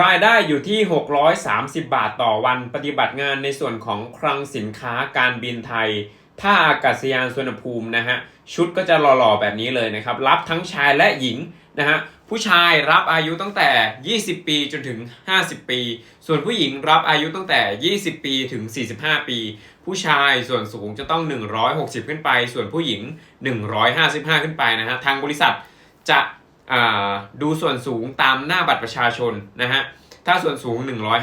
รายได้อยู่ที่ 630 บาทต่อวันปฏิบัติงานในส่วนของคลังสินค้าการบินไทยท่าอากาศยานสุวรรณภูมินะฮะชุดก็จะหล่อๆแบบนี้เลยนะครับ รับทั้งชายและหญิงนะฮะผู้ชายรับอายุตั้งแต่ 20 ปีจนถึง 50 ปี ส่วนผู้หญิงรับอายุตั้งแต่ 20 ปีถึง 45 ปี ผู้ชายส่วนสูงจะต้อง 160 ขึ้นไป ส่วนผู้หญิง 155 ขึ้นไปนะฮะทางบริษัทจะ ดูส่วนสูงตามหน้าบัตรประชาชนนะฮะ ถ้าส่วนสูง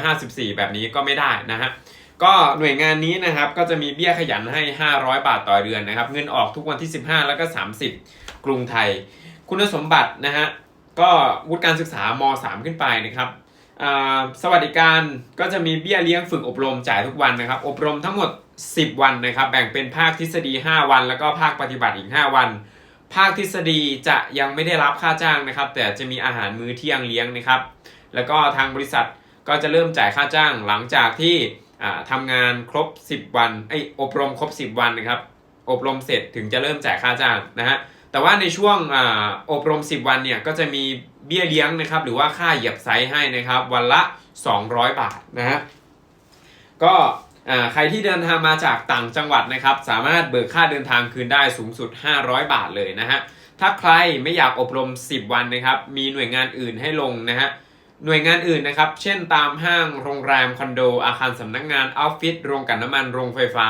154 แบบนี้ก็ไม่ได้นะฮะ ก็หน่วยงานนี้นะครับก็จะมีเบี้ยขยันให้ 500 บาทต่อเดือนนะครับ เงินออกทุกวันที่ 15 แล้วก็ 30 กรุงไทย คุณสมบัตินะฮะ ก็วุฒิการศึกษาม3ขึ้นไปนะครับสวัสดิการก็จะมีเบี้ยเลี้ยงฝึกอบรมจ่ายทุกวันนะครับ อบรมทั้งหมด 10 วันนะครับ แบ่งเป็นภาคทฤษฎี 5 วัน แล้วก็ภาคปฏิบัติอีก 5 วัน ภาคทฤษฎีจะยังไม่ได้รับค่าจ้างนะครับ แต่จะมีอาหารมื้อเที่ยงเลี้ยงนะครับ แล้วก็ทางบริษัทก็จะเริ่มจ่ายค่าจ้างหลังจากที่ทำงานครบ 10 วันไออบรมครบ 10 วันนะครับ อบรมเสร็จถึงจะเริ่มจ่ายค่าจ้างนะฮะแต่ว่าในช่วงออบรม 10 วันเนี่ยก็จะมีเบี้ยเลี้ยงนะครับ หรือว่าค่าเหยียบไซส์ให้นะครับ วันละ 200 บาทนะฮะก็ ใครที่เดินทางมาจากต่างจังหวัดนะครับ สามารถเบิกค่าเดินทางคืนได้สูงสุด 500 บาทเลยนะฮะถ้าใครไม่อยากอบรม 10 วันนะครับ มีหน่วยงานอื่นให้ลงนะฮะหน่วยงานอื่นนะครับ เช่นตามห้างโรงแรมคอนโด อาคารสำนักงานออฟฟิศโรงกลั่นน้ำมันโรงไฟฟ้า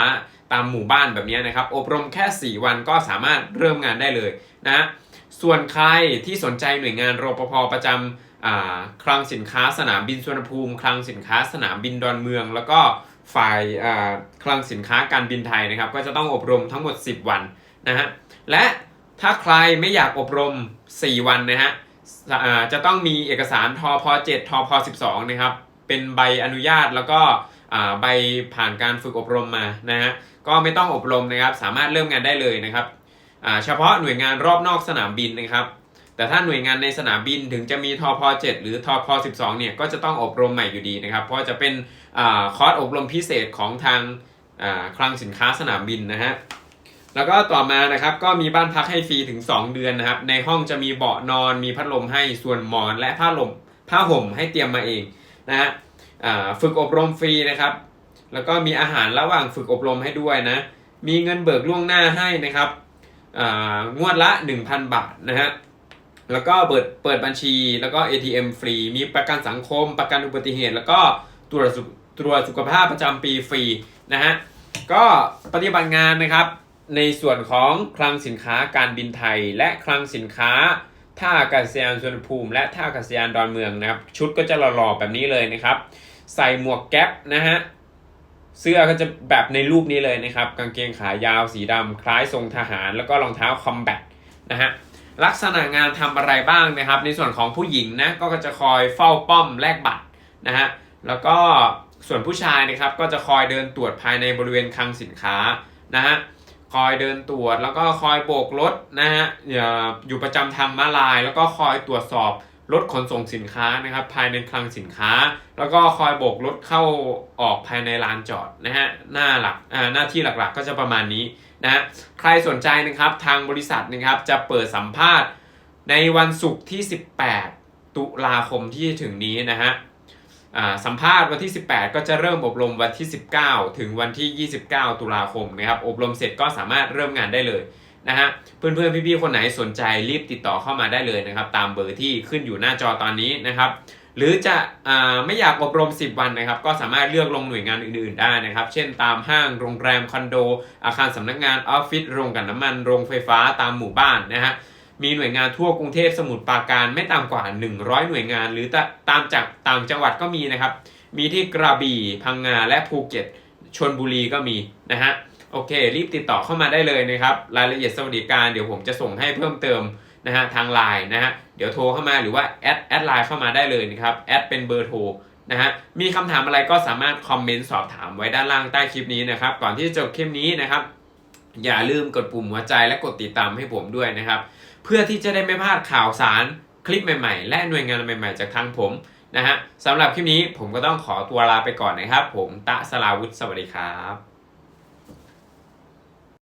ตามหมู่บ้านแบบนี้นะครับ อบรมแค่ 4 วันก็สามารถเริ่มงานได้เลยนะส่วนใครที่สนใจหน่วยงานรปภประจำอ่าคลังสินค้าสนามบินสุวรรณภูมิ คลังสินค้าสนามบินดอนเมือง แล้วก็ ฝ่ายคลังสินค้าการบินไทยนะครับ ก็จะต้องอบรมทั้งหมด 10 วันนะฮะและถ้าใครไม่อยากอบรม 4 วันนะฮะจะต้องมีเอกสารทพ7ทพ12นะครับเป็นใบอนุญาตแล้วก็ใบผ่านการฝึกอบรมมานะฮะก็ไม่ต้องอบรมนะครับ สามารถเริ่มงานได้เลยนะครับเฉพาะหน่วยงานรอบนอกสนามบินนะครับ แต่ถ้าหน่วยงานในสนามบินถึงจะมีทพ7หรือทพ12เนี่ยก็จะต้องอบรมใหม่อยู่ดีนะครับเพราะจะเป็นอคอร์สอบรมพิเศษของทางคลังสินค้าสนามบินนะฮะแล้วก็ต่อมานะครับก็มีบ้านพักให้ฟรีถึง 2 เดือนนะครับ ในห้องจะมีเบาะนอน มีพัดลมให้ส่วนหมอนและผ้าลมผ้าห่มให้เตรียมมาเองนะฮะฝึกอบรมฟรีนะครับ แล้วก็มีอาหารระหว่างฝึกอบรมให้ด้วยนะ มีเงินเบิกล่วงหน้าให้นะครับงวดละ 1,000 บาทนะฮะ แล้วก็เปิดเปิดบัญชี แล้วก็ ATM ฟรี มีประกันสังคม ประกันอุบัติเหตุ แล้วก็ตรวจสุตรวจสุขภาพประจำปีฟรีนะฮะ ก็ปฏิบัติงานนะครับ ในส่วนของคลังสินค้าการบินไทย และคลังสินค้าท่าอากาศยานสุวรรณภูมิ และท่าอากาศยานดอนเมืองนะครับ ชุดก็จะหล่อๆแบบนี้เลยนะครับ ใส่หมวกแก๊ปนะฮะเสื้อก็จะแบบในรูปนี้เลยนะครับ กางเกงขายาวสีดำคล้ายทรงทหาร แล้วก็รองเท้าคอมแบทนะฮะ ลักษณะงานทำอะไรบ้างนะครับ ในส่วนของผู้หญิงนะก็จะคอยเฝ้าป้อมแลกบัตรนะฮะแล้วก็ส่วนผู้ชายนะครับก็จะคอยเดินตรวจภายในบริเวณคลังสินค้านะฮะคอยเดินตรวจแล้วก็คอยโบกรถนะฮะอย่าอยู่ประจำทางม้าลาย แล้วก็คอยตรวจสอบ รถขนส่งสินค้านะครับภายในคลังสินค้า แล้วก็คอยโบกรถเข้าออกภายในลานจอดนะฮะหน้าหลักอ่าหน้าที่หลักๆ ก็จะประมาณนี้นะใครสนใจนะครับทางบริษัทนะครับจะเปิดสัมภาษณ์ในวันศุกร์ที่ 18 ตุลาคมที่จะถึงนี้นะฮะสัมภาษณ์วันที่ 18 ก็จะเริ่มอบรมวันที่ 19 ถึงวันที่ 29 ตุลาคมนะครับอบรมเสร็จก็สามารถเริ่มงานได้เลย นะฮะเพื่อนๆพี่ๆคนไหนสนใจรีบติดต่อเข้ามาได้เลยนะครับ ตามเบอร์ที่ขึ้นอยู่หน้าจอตอนนี้นะครับ หรือจะอไม่อยากอบรม 10 วันนะครับ ก็สามารถเลือกลงหน่วยงานอื่นๆ ได้นะครับ เช่นตามห้างโรงแรมคอนโด อาคารสำนักงานออฟฟิศโรงกันน้ำมันโรงไฟฟ้าตามหมู่บ้านนะฮะมีหน่วยงานทั่วกรุงเทพสมุทรปราการไม่ต่ำกว่า 100 หน่วยงาน หรือตามจากต่างจังหวัดก็มีนะครับ มีที่กระบี่พังงาและภูเก็ตชนบุรีก็มีนะฮะ โอเค รีบติดต่อเข้ามาได้เลยนะครับ รายละเอียดสวัสดิการเดี๋ยวผมจะส่งให้เพิ่มเติมนะฮะทางไลน์นะฮะเดี๋ยวโทรเข้ามาหรือว่าแอดแอดไลน์เข้ามาได้เลยนะครับแอดเป็นเบอร์โทรนะฮะมีคำถามอะไรก็สามารถคอมเมนต์สอบถามไว้ด้านล่างใต้คลิปนี้นะครับ ก่อนที่จะจบคลิปนี้นะครับ อย่าลืมกดปุ่มหัวใจและกดติดตามให้ผมด้วยนะครับ เพื่อที่จะได้ไม่พลาดข่าวสารคลิปใหม่ๆ และหน่วยงานใหม่ๆ จากทางผมนะฮะสำหรับคลิปนี้ผมก็ต้องขอตัวลาไปก่อนนะครับ ผมตะสลาวุฒิสวัสดีครับ